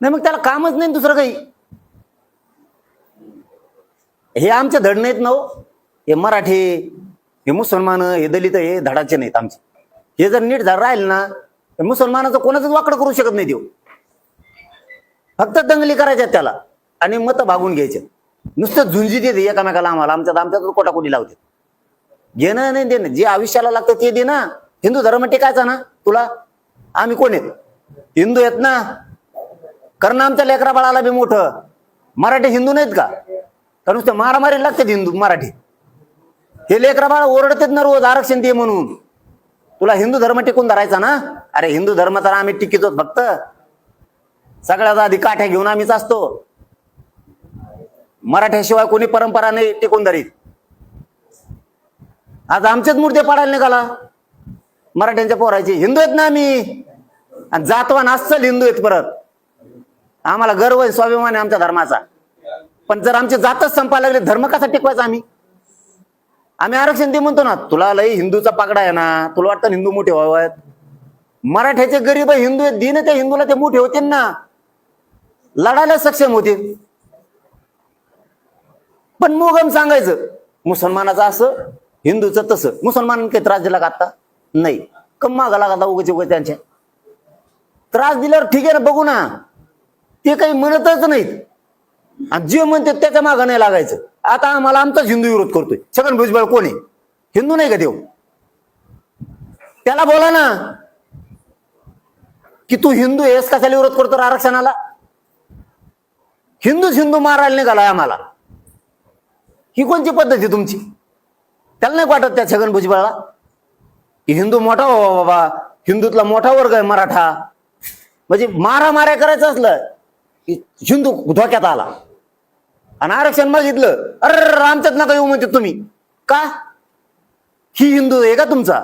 नाही मग त्याला कामच नाही दुसरं काही. हे आमचे धड नाहीत ना हो. हे मराठी हे मुसलमान हे दलित हे धडाचे नाहीत आमचे. हे जर नीट झाड राहील ना तर मुसलमानाचं कोणाच वाकडं करू शकत नाही देऊ फक्त दंगली करायच्या त्याला आणि मतं भागून घ्यायचे नुसतं झुंजी देते एकामेकाला आम्हाला. आमच्यात आमच्यात कोटाकोटी लावते घेणं नाही देणं. जे आयुष्याला लागतं ते दे ना. हिंदू धर्म टिकायचा ना तुला. आम्ही कोण आहेत? हिंदू आहेत ना. कारण आमच्या लेकरा बाळाला बी मोठं. मराठी हिंदू नाहीत का? तर नुसते मारामारी लागतात हिंदू मराठी. हे लेकरा बाळ ओरडतात ना रोज आरक्षण दे म्हणून. तुला हिंदू धर्म टिकून धरायचा ना? अरे हिंदू धर्म तर आम्ही टिकितो फक्त. सगळ्यात आधी काठ्या घेऊन आम्हीच असतो. मराठ्याशिवाय कोणी परंपरा नाही टिकून धरीत. आज आमचेच मूर्ती पाडायला निघाला. मराठ्यांच्या पोरायचे हिंदू आहेत ना आम्ही. आणि जातवान अस्सल हिंदू आहेत परत. आम्हाला गर्व आहे स्वाभिमान आहे आमच्या धर्माचा. पण जर आमचे जातच संपायला लागले धर्म कसा टिकवायचा आम्ही? आम्ही आरक्षण दे म्हणतो ना तुला लई हिंदूचा पाकडा आहे ना तुला वाटतं हिंदू मोठे व्हावेत? मराठ्याचे गरीब हिंदू आहेत दिन त्या हिंदूला ते मोठे होतील ना? लढायला सक्षम होतील. पण मोगम सांगायचं मुसलमानाचं असं हिंदूचं तसं. मुसलमान काही त्रास दिला का आता? नाही. कम मागा लागला उगाच उगाच त्यांच्या. त्रास दिल्यावर ठीक आहे ना बघू ना. ते काही म्हणतच नाहीत. आणि जे म्हणते त्याच्या मागं नाही लागायचं. आता आम्हाला आमचाच हिंदू विरोध करतोय. छगन भुजबळ कोण आहे? हिंदू नाही का देव? त्याला बोला ना की तू हिंदू आहेस कशाला विरोध करतो आरक्षणाला? हिंदूच हिंदू मारायला निघालाय आम्हाला. ही कोणची पद्धत आहे तुमची? त्याला नाही वाटत त्या छगन भुजबळला? की हिंदू मोठा हो बाबा. हिंदूतला मोठा वर्ग आहे मराठा. म्हणजे मारा माऱ्या करायचं असलं हिंदू धोक्यात आला. आणि आरक्षण मागितलं. अरे आमच्यात नका येऊ म्हणते तुम्ही. का? ही हिंदू आहे का तुमचा?